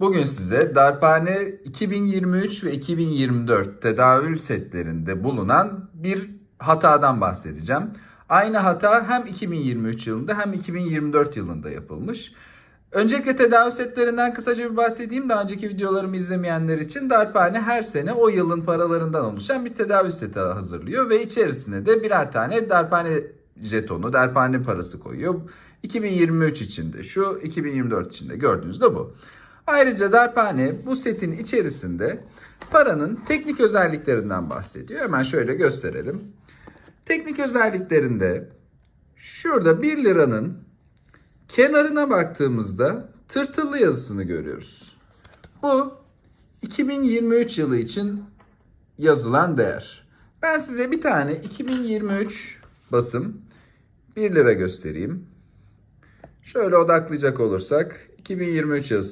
Bugün size Darphane 2023 ve 2024 tedavül setlerinde bulunan bir hatadan bahsedeceğim. Aynı hata hem 2023 yılında hem 2024 yılında yapılmış. Öncelikle tedavi setlerinden kısaca bir bahsedeyim. Daha önceki videolarımı izlemeyenler için Darphane her sene o yılın paralarından oluşan bir tedavi seti hazırlıyor ve içerisine de birer tane Darphane jetonu, Darphane parası koyuyor. 2023 içinde şu, 2024 içinde gördüğünüz de bu. Ayrıca Darphane bu setin içerisinde paranın teknik özelliklerinden bahsediyor. Hemen şöyle gösterelim. Teknik özelliklerinde şurada 1 liranın kenarına baktığımızda tırtıllı yazısını görüyoruz. Bu 2023 yılı için yazılan değer. Ben size bir tane 2023 basım 1 lira göstereyim. Şöyle odaklayacak olursak 2023 yazısını